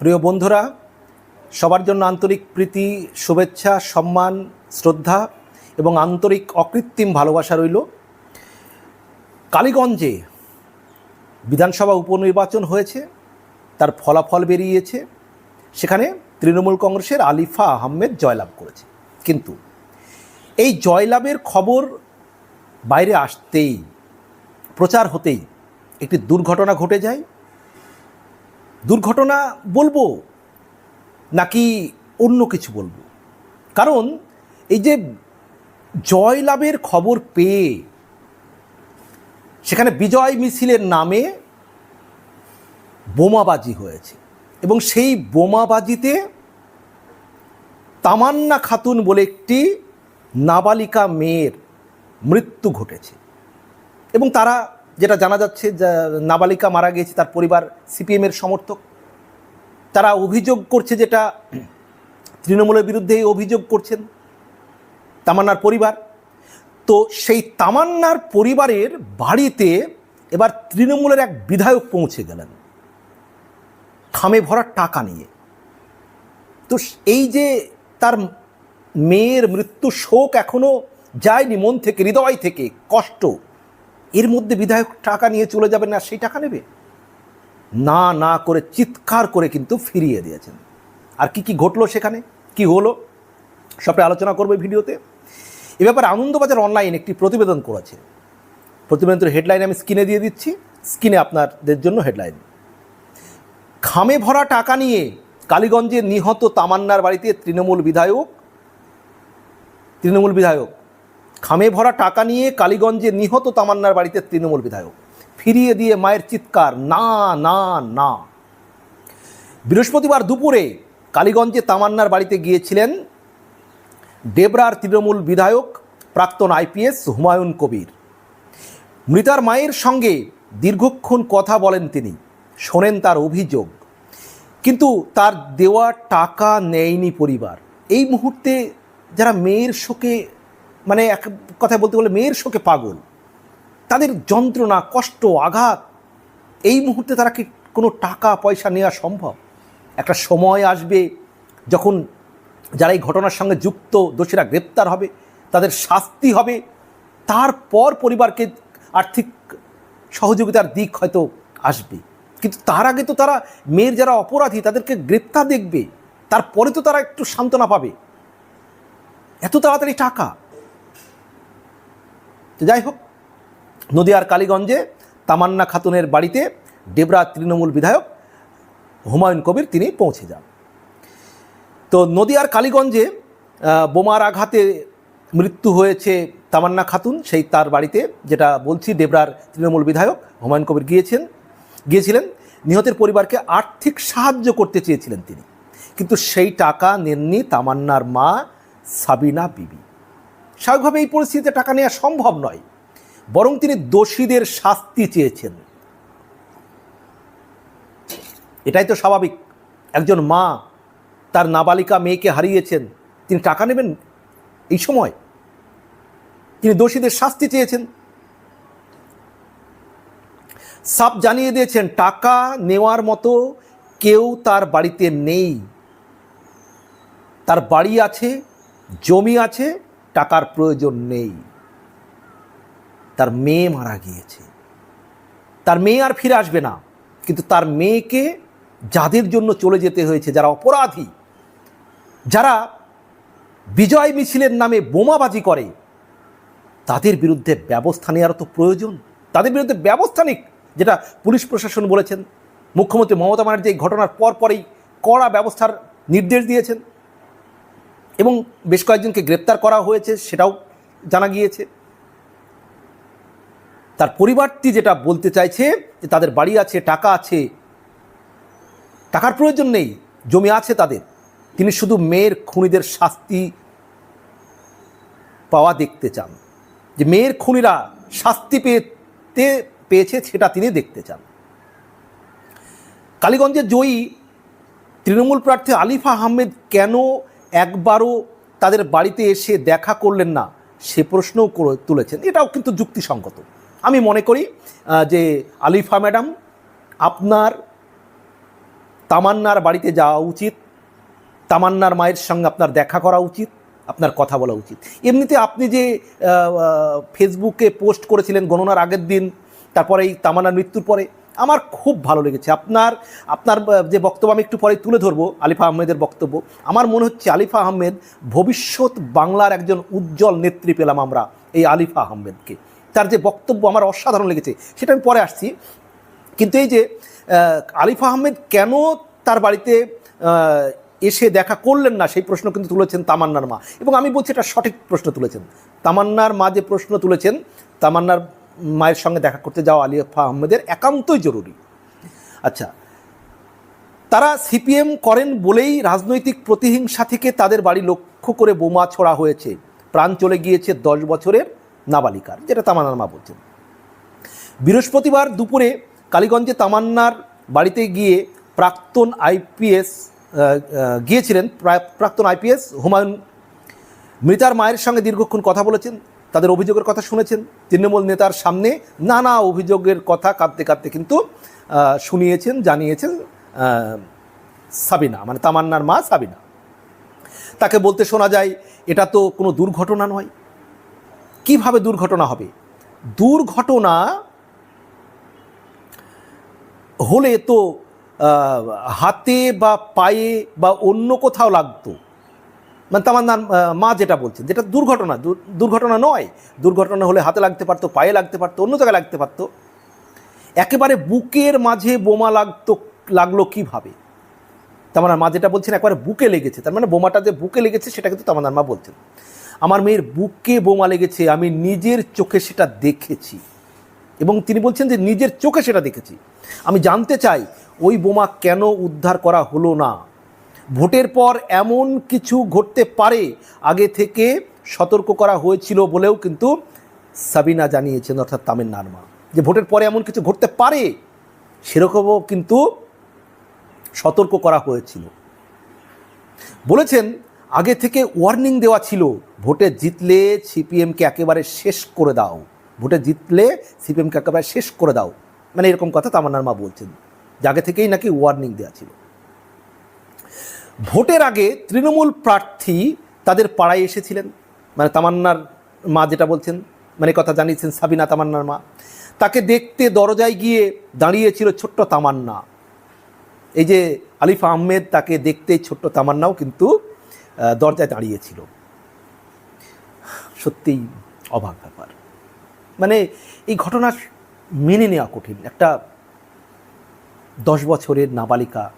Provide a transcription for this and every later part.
প্রিয় বন্ধুরা, সবার জন্য আন্তরিক প্রীতি, শুভেচ্ছা, সম্মান, শ্রদ্ধা এবং আন্তরিক অকৃত্রিম ভালোবাসা রইল। কালীগঞ্জে বিধানসভা উপনির্বাচন হয়েছে, তার ফলাফল বেরিয়েছে। সেখানে তৃণমূল কংগ্রেসের আলিফা আহমেদ জয়লাভ করেছে। কিন্তু এই জয়লাভের খবর বাইরে আসতেই, প্রচার হতেই একটি দুর্ঘটনা ঘটে যায়। দুর্ঘটনা বলব নাকি অন্য কিছু বলব? কারণ এই যে জয়লাভের খবর পেয়ে সেখানে বিজয় মিছিলের নামে বোমাবাজি হয়েছে এবং সেই বোমাবাজিতে তামান্না খাতুন বলে একটি নাবালিকা মেয়ের মৃত্যু ঘটেছে এবং তারা যেটা জানা যাচ্ছে নাবালিকা মারা গিয়েছে, তার পরিবার সিপিএমের সমর্থক। তারা অভিযোগ করছে যেটা তৃণমূলের বিরুদ্ধে এই অভিযোগ করছেন তামান্নার পরিবার। তো সেই তামান্নার পরিবারের বাড়িতে এবার তৃণমূলের এক বিধায়ক পৌঁছে গেলেন। খামে ভরা টাকা নিয়ে। তো এই যে তার মেয়ের মৃত্যু শোক এখনও যায়নি, মন থেকে, হৃদয় থেকে, কষ্ট এর মধ্যে বিধায়ক টাকা নিয়ে চলে যাবে না, সেই টাকা নেবে? না না করে চিৎকার করে কিন্তু ফিরিয়ে দিয়েছেন। আর কি কি ঘটলো সেখানে? কি হলো? সবটা আলোচনা করবে ভিডিওতে। এ ব্যাপারে আনন্দবাজার অনলাইন একটি প্রতিবেদন করেছে। প্রতিবেদনের হেডলাইন আমি স্ক্রিনে দিয়ে দিচ্ছি। স্ক্রিনে আপনাদের জন্য হেডলাইন। খামে ভরা টাকা নিয়ে কালীগঞ্জে নিহত তামান্নার বাড়িতে তৃণমূল বিধায়ক তৃণমূল বিধায়ক খামে ভরা টাকা নিয়ে কালীগঞ্জে নিহত তামান্নার বাড়িতে তৃণমূল বিধায়ক। ফিরিয়ে দিয়ে মায়ের চিৎকার, না না না। বৃহস্পতিবার দুপুরে কালীগঞ্জে তামান্নার বাড়িতে গিয়েছিলেন ডেবরার তৃণমূল বিধায়ক, প্রাক্তন আইপিএস হুমায়ুন কবির। মৃতার মায়ের সঙ্গে দীর্ঘক্ষণ কথা বলেন তিনি, শোনেন তার অভিযোগ। কিন্তু তার দেওয়া টাকা নেয়নি পরিবার। এই মুহূর্তে যারা মেয়ের শোকে মানে এক কথায় বলতে গেলে মেয়ের শোকে পাগল। তাদের যন্ত্রণা, কষ্ট, আঘাত, এই মুহূর্তে তারা কি কোনো টাকা, পয়সা নেওয়া সম্ভব? একটা সময় আসবে যখন যারা এই ঘটনার সঙ্গে যুক্ত, দোষীরা গ্রেপ্তার হবে, তাদের শাস্তি হবে। তারপর পরিবারকে আর্থিক সহযোগিতার দিক হয়তো আসবে। কিন্তু তার আগে তো তারা মেয়ের যারা অপরাধী, তাদেরকে গ্রেপ্তার দেখবে। তারপরে তো তারা একটু সান্ত্বনা পাবে। এত তাড়াতাড়ি টাকা। তো যাই হোক, নদিয়ার কালীগঞ্জে তামান্না খাতুনের বাড়িতে ডেবরা তৃণমূল বিধায়ক হুমায়ুন কবির তিনি পৌঁছে যান। তো নদিয়ার কালীগঞ্জে বোমার আঘাতে মৃত্যু হয়েছে তামান্না খাতুন, সেই তার বাড়িতে, যেটা বলছি, ডেবরার তৃণমূল বিধায়ক হুমায়ুন কবির গিয়েছেন, গিয়েছিলেন। নিহতের পরিবারকে আর্থিক সাহায্য করতে চেয়েছিলেন তিনি। কিন্তু সেই টাকা নেননি তামান্নার মা সাবিনা বিবি। স্বাভাবিকভাবে এই পরিস্থিতিতে টাকা নেওয়া সম্ভব নয়, বরং তিনি দোষীদের শাস্তি চেয়েছেন। এটাই তো স্বাভাবিক। একজন মা তার নাবালিকা মেয়েকে হারিয়েছেন, তিনি টাকা নেবেন এই সময়? তিনি দোষীদের শাস্তি চেয়েছেন। সাপ জানিয়ে দিয়েছেন, টাকা নেওয়ার মতো কেউ তার বাড়িতে নেই। তার বাড়ি আছে, জমি আছে টাকার প্রয়োজন নেই। তার মেয়ে মারা গিয়েছে। তার মেয়ে আর ফিরে আসবে না। কিন্তু তার মেয়েকে যাদের জন্য চলে যেতে হয়েছে, যারা অপরাধী, যারা বিজয় মিছিলের নামে বোমাবাজি করে, তাদের বিরুদ্ধে ব্যবস্থা নেওয়ারও তো প্রয়োজন। তাদের বিরুদ্ধে ব্যবস্থা নিক, যেটা পুলিশ প্রশাসন বলেছেন। মুখ্যমন্ত্রী মমতা ব্যানার্জি এই ঘটনার পর পরেই কড়া ব্যবস্থার নির্দেশ দিয়েছেন। এবং বেশ কয়েকজনকে গ্রেপ্তার করা হয়েছে সেটাও জানা গিয়েছে। তার পরিবারটি যেটা বলতে চাইছে যে তাদের বাড়ি আছে, টাকা আছে, টাকার প্রয়োজন নেই, জমি আছে তাদের। তিনি শুধু মেয়ের খুনিদের শাস্তি পাওয়া দেখতে চান। যে মেয়ের খুনিরা শাস্তি পেতে পেয়েছে সেটা তিনি দেখতে চান। কালীগঞ্জের জয়ী তৃণমূল প্রার্থী আলিফা আহমেদ কেন একবারও তাদের বাড়িতে এসে দেখা করলেন না, সে প্রশ্নও করে তুলেছেন। এটাও কিন্তু যুক্তিসঙ্গত। আমি মনে করি যে আলিফা ম্যাডাম, আপনার তামান্নার বাড়িতে যাওয়া উচিত। তামান্নার মায়ের সঙ্গে আপনার দেখা করা উচিত, আপনার কথা বলা উচিত। এমনিতে আপনি যে ফেসবুকে পোস্ট করেছিলেন গণনার আগের দিন, তারপরে এই তামান্নার মৃত্যুর পরে আমার খুব ভালো লেগেছে। আপনার আপনার যে বক্তব্য আমি একটু পরে তুলে ধরবো, আলিফা আহমেদের বক্তব্য। আমার মনে হচ্ছে আলিফা আহমেদ ভবিষ্যৎ বাংলার একজন উজ্জ্বল নেত্রী পেলাম আমরা, এই আলিফা আহমেদকে। তার যে বক্তব্য আমার অসাধারণ লেগেছে, সেটা আমি পরে আসছি। কিন্তু এই যে আলিফা আহমেদ কেন তার বাড়িতে এসে দেখা করলেন না, সেই প্রশ্ন কিন্তু তুলেছেন তামান্নার মা। এবং আমি বলছি এটা সঠিক প্রশ্ন তুলেছেন। তামান্নার মা যে প্রশ্ন তুলেছেন, তামান্নার মায়ের সঙ্গে দেখা করতে যাওয়া আলিফা আহমেদের একান্তই জরুরি। আচ্ছা তারা সিপিএম করেন বলেই রাজনৈতিক প্রতিহিংসা থেকে তাদের বাড়ি লক্ষ্য করে বোমা ছোড়া হয়েছে। প্রাণ চলে গিয়েছে দশ বছরের নাবালিকার, যেটা তামান্নার মা বলছেন। বৃহস্পতিবার দুপুরে কালীগঞ্জে তামান্নার বাড়িতে গিয়ে প্রাক্তন আইপিএস গিয়েছিলেন প্রা- প্রাক্তন আইপিএস হুমায়ুন মৃতার মায়ের সঙ্গে দীর্ঘক্ষণ কথা বলেছেন। তাদের অভিযোগের কথা শুনেছেন। তৃণমূল নেতার সামনে নানা অভিযোগের কথা কাঁদতে কাঁদতে কিন্তু শুনিয়েছেন, জানিয়েছেন সাবিনা মানে তামান্নার মা সাবিনা। তাকে বলতে শোনা যায়, এটা তো কোনো দুর্ঘটনা নয়। কীভাবে দুর্ঘটনা হবে? দুর্ঘটনা হলে তো হাতে বা পায়ে বা অন্য কোথাও লাগতো। মানে তামান্নার মা যেটা বলছেন, যেটা দুর্ঘটনা দুর- দুর্ঘটনা নয়, দুর্ঘটনা হলে হাতে লাগতে পারতো, পায়ে লাগতে পারতো, অন্য জায়গায় লাগতে পারতো, একেবারে বুকের মাঝে বোমা লাগতো, লাগল কীভাবে? তামান্নার মা যেটা বলছেন একবারে বুকে লেগেছে, তার মানে বোমাটা যে বুকে লেগেছে, সেটা কিন্তু তামান্নার মা বলছেন। আমার মেয়ের বুকে বোমা লেগেছে, আমি নিজের চোখে সেটা দেখেছি। এবং তিনি বলছেন যে নিজের চোখে সেটা দেখেছি। আমি জানতে চাই, ওই বোমা কেন উদ্ধার করা হলো না? ভোটের পর এমন কিছু ঘটতে পারে, আগে থেকে সতর্ক করা হয়েছিল বলেও কিন্তু সাবিনা জানিয়েছেন, অর্থাৎ তামিলনার মা যে ভোটের পরে এমন কিছু ঘটতে পারে, সেরকমও কিন্তু সতর্ক করা হয়েছিল। বলেছেন, আগে থেকে ওয়ার্নিং দেওয়া ছিল, ভোটে জিতলে সিপিএমকে একেবারে শেষ করে দাও। ভোটে জিতলে সিপিএমকে একেবারে শেষ করে দাও। মানে এরকম কথা তামান্নার মা বলছেন, যে আগে থেকেই নাকি ওয়ার্নিং দেওয়া ছিল। ভোটের আগে তৃণমূল প্রার্থী তাদের পাড়ায় এসেছিলেন। মানে তামান্নার মা যেটা বলছেন মানে কথা জানিয়েছেন, সাবিনা তামান্নার মা। তাকে দেখতে দরজায় গিয়ে দাঁড়িয়েছিল ছোট্ট তামান্না। এই যে আলিফ আহমেদ তাকে দেখতে ছোট্ট তামান্নাও কিন্তু দরজায় দাঁড়িয়েছিল। সত্যিই অবাক ব্যাপার। মানে এই ঘটনা মেনে নেওয়া কঠিন। একটা দশ বছরের নাবালিকা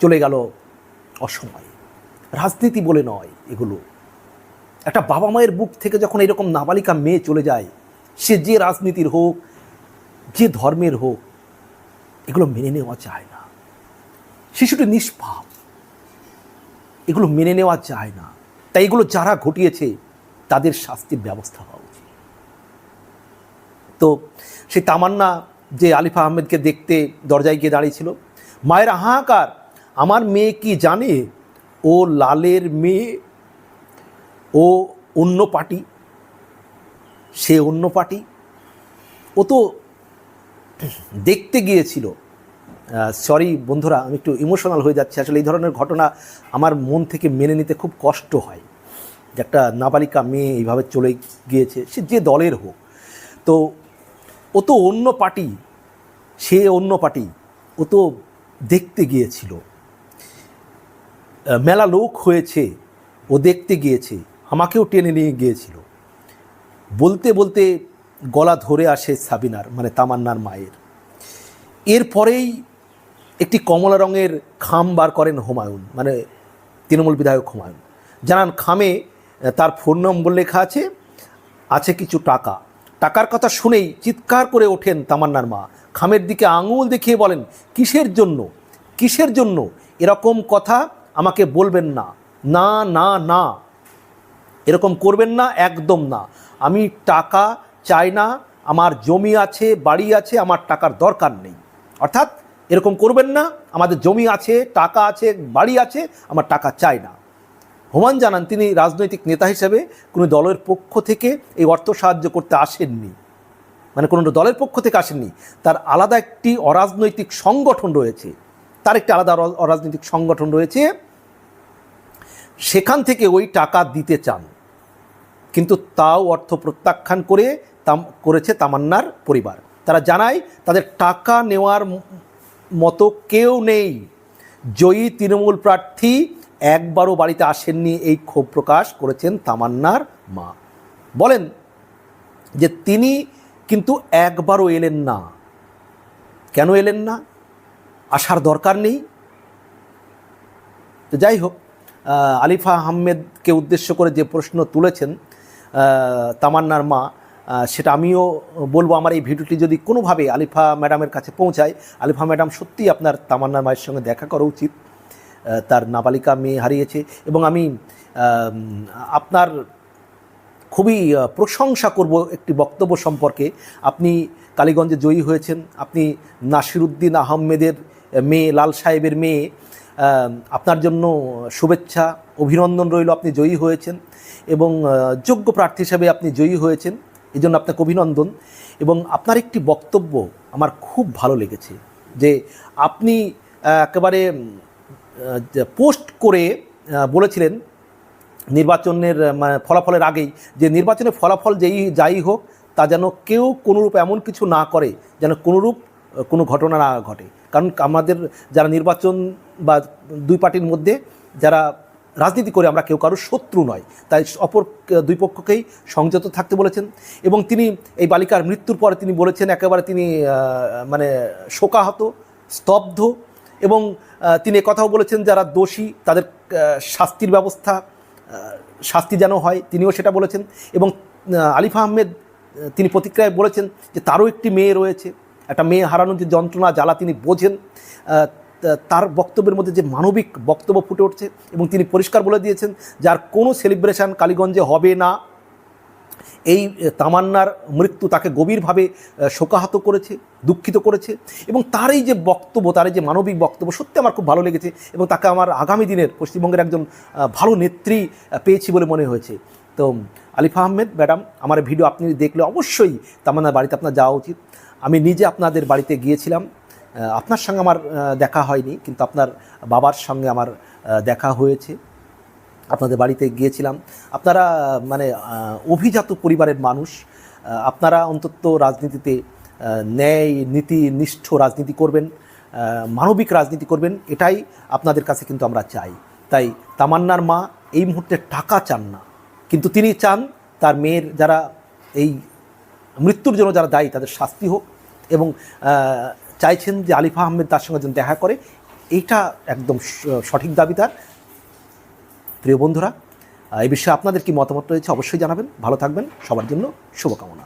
চলে গেল অসময়ে। রাজনীতি বলে নয় এগুলো। একটা বাবা মায়ের বুক থেকে যখন এরকম নাবালিকা মেয়ে চলে যায়, সে যে রাজনীতির হোক, যে ধর্মের হোক, এগুলো মেনে নেওয়া যায় না। শিশুটি নিষ্পাপ। এগুলো মেনে নেওয়া যায় না। তাই এগুলো যারা ঘটিয়েছে, তাদের শাস্তির ব্যবস্থা হওয়া উচিত। তো সেই তামান্না যে আলিফা আহমেদকে দেখতে দরজায় গিয়ে দাঁড়িয়েছিল মায়ের হাহাকার আমার মেয়ে কি জানে? ও লালের মেয়ে, ও অন্য পার্টি। সে অন্য পার্টি। ও তো দেখতে গিয়েছিল। সরি বন্ধুরা, আমি একটু ইমোশনাল হয়ে যাচ্ছি। আসলে এই ধরনের ঘটনা আমার মন থেকে মেনে নিতে খুব কষ্ট হয়। যে একটা নাবালিকা মেয়ে এইভাবে চলে গিয়েছে, সে যে দলের হোক। তো ও তো অন্য পার্টি, সে অন্য পার্টি। ও তো দেখতে গিয়েছিল। মেলা লোক হয়েছে, ও দেখতে গিয়েছে, আমাকেও টেনে নিয়ে গিয়েছিল। বলতে বলতে গলা ধরে আসে সাবিনার মানে তামান্নার মায়ের। এরপরেই একটি কমলা রঙের খাম বার করেন হুমায়ুন মানে তৃণমূল বিধায়ক হুমায়ুন। জানান, খামে তার ফোন নম্বর লেখা আছে আছে কিছু টাকা। টাকার কথা শুনেই চিৎকার করে ওঠেন তামান্নার মা। খামের দিকে আঙুল দেখিয়ে বলেন, কিসের জন্য? কিসের জন্য? এরকম কথা আমাকে বলবেন না। না না না। এরকম করবেন না, একদম না। আমি টাকা চাই না, আমার জমি আছে, বাড়ি আছে, আমার টাকার দরকার নেই। অর্থাৎ এরকম করবেন না, আমাদের জমি আছে, টাকা আছে, বাড়ি আছে, আমার টাকা চাই না। হুমান জানান, তিনি রাজনৈতিক নেতা হিসেবে কোনো দলের পক্ষ থেকে এই অর্থ সাহায্য করতে আসেননি। মানে কোনো দলের পক্ষ থেকে আসেননি। তার আলাদা একটি অরাজনৈতিক সংগঠন রয়েছে। তার একটি আলাদা অরাজনৈতিক সংগঠন রয়েছে সেখান থেকে ওই টাকা দিতে চান। কিন্তু তাও অর্থ প্রত্যাখ্যান করে তাম, করেছে তামান্নার পরিবার। তারা জানায়, তাদের টাকা নেওয়ার মতো কেউ নেই। জয়ী তৃণমূল প্রার্থী একবারও বাড়িতে আসেননি এই ক্ষোভ প্রকাশ করেছেন তামান্নার মা। বলেন যে তিনি কিন্তু একবারও এলেন না। কেন এলেন না? আসার দরকার নেই। তো যাই হোক আলিফা আহমেদকে উদ্দেশ্য করে যে প্রশ্ন তুলেছেন তামান্নার মা সেটা আমিও বলব আমার এই ভিডিওটি যদি কোনোভাবে আলিফা ম্যাডামের কাছে পৌঁছায়, আলিফা ম্যাডাম সত্যিই আপনার তামান্নার মায়ের সঙ্গে দেখা করা উচিত তার নাবালিকা মেয়ে হারিয়েছে এবং আমি আপনার খুবই প্রশংসা করব একটি বক্তব্য সম্পর্কে। আপনি কালীগঞ্জে জয়ী হয়েছেন, আপনি নাসিরুদ্দিন আহমেদের মেয়ে, লাল সাহেবের মেয়ে আপনার জন্য শুভেচ্ছা, অভিনন্দন রইল। আপনি জয়ী হয়েছেন এবং যোগ্য প্রার্থী হিসেবে আপনি জয়ী হয়েছেন। এই জন্য আপনাকে অভিনন্দন। এবং আপনার একটি বক্তব্য আমার খুব ভালো লেগেছে যে আপনি একেবারে পোস্ট করে বলেছিলেন নির্বাচনের মানে ফলাফলের আগেই যে নির্বাচনের ফলাফল যেই, যাই হোক, তা যেন কেউ কোনোরূপ এমন কিছু না করে, যেন কোনোরূপ কোনো ঘটনা না ঘটে। কারণ আমাদের যারা নির্বাচন বা দুই পার্টির মধ্যে যারা রাজনীতি করে আমরা কেউ কারোর শত্রু নয়। তাই অপর দুই পক্ষকেই সংযত থাকতে বলেছেন এবং তিনি এই বালিকার মৃত্যুর পরে তিনি বলেছেন একেবারে তিনি মানে শোকাহত, স্তব্ধ এবং তিনি কথাও বলেছেন যারা দোষী তাদের শাস্তির ব্যবস্থা শাস্তি যেন হয় তিনিও সেটা বলেছেন এবং আলিফ আহমেদ তিনি প্রতিক্রিয়ায় বলেছেন যে তারও একটি মেয়ে রয়েছে। একটা মেয়ে হারানোর যে যন্ত্রণা, জ্বালা তিনি বোঝেন তার বক্তব্যের মধ্যে যে মানবিক বক্তব্য ফুটে উঠছে এবং তিনি পরিষ্কার বলে দিয়েছেন, যার কোনো সেলিব্রেশন কালীগঞ্জে হবে না। এই তামান্নার মৃত্যু তাকে গভীরভাবে শোকাহত করেছে, দুঃখিত করেছে এবং তার এই যে বক্তব্য, তার এই যে মানবিক বক্তব্য সত্যি আমার খুব ভালো লেগেছে এবং তাকে আমার আগামী দিনের পশ্চিমবঙ্গের একজন ভালো নেত্রী পেয়েছি বলে মনে হয়েছে। তো আলিফা আহমেদ ম্যাডাম, আমার ভিডিও আপনি দেখলে অবশ্যই তামান্নার বাড়িতে আপনার যাওয়া উচিত। আমি নিজে আপনাদের বাড়িতে গিয়েছিলাম আপনার সঙ্গে আমার দেখা হয়নি, কিন্তু আপনার বাবার সঙ্গে আমার দেখা হয়েছে। আপনাদের বাড়িতে গিয়েছিলাম। আপনারা মানে অভিজাত পরিবারের মানুষ আপনারা অন্তত রাজনীতিতে ন্যায়, নীতি, নিষ্ঠ রাজনীতি করবেন মানবিক রাজনীতি করবেন, এটাই আপনাদের কাছে কিন্তু আমরা চাই। তাই তামান্নার মা এই মুহূর্তে টাকা চান না। কিন্তু তিনি চান তার মেয়ের যারা এই মৃত্যুর জন্য যারা দায়ী, তাদের শাস্তি হোক এবং চাইছেন যে আলিফা আহমেদ তার সঙ্গে যেন দেখা করে এইটা একদম সঠিক দাবি তার। প্রিয় বন্ধুরা, এই বিষয়ে আপনাদের কি মতামত রয়েছে অবশ্যই জানাবেন। ভালো থাকবেন, সবার জন্য শুভকামনা।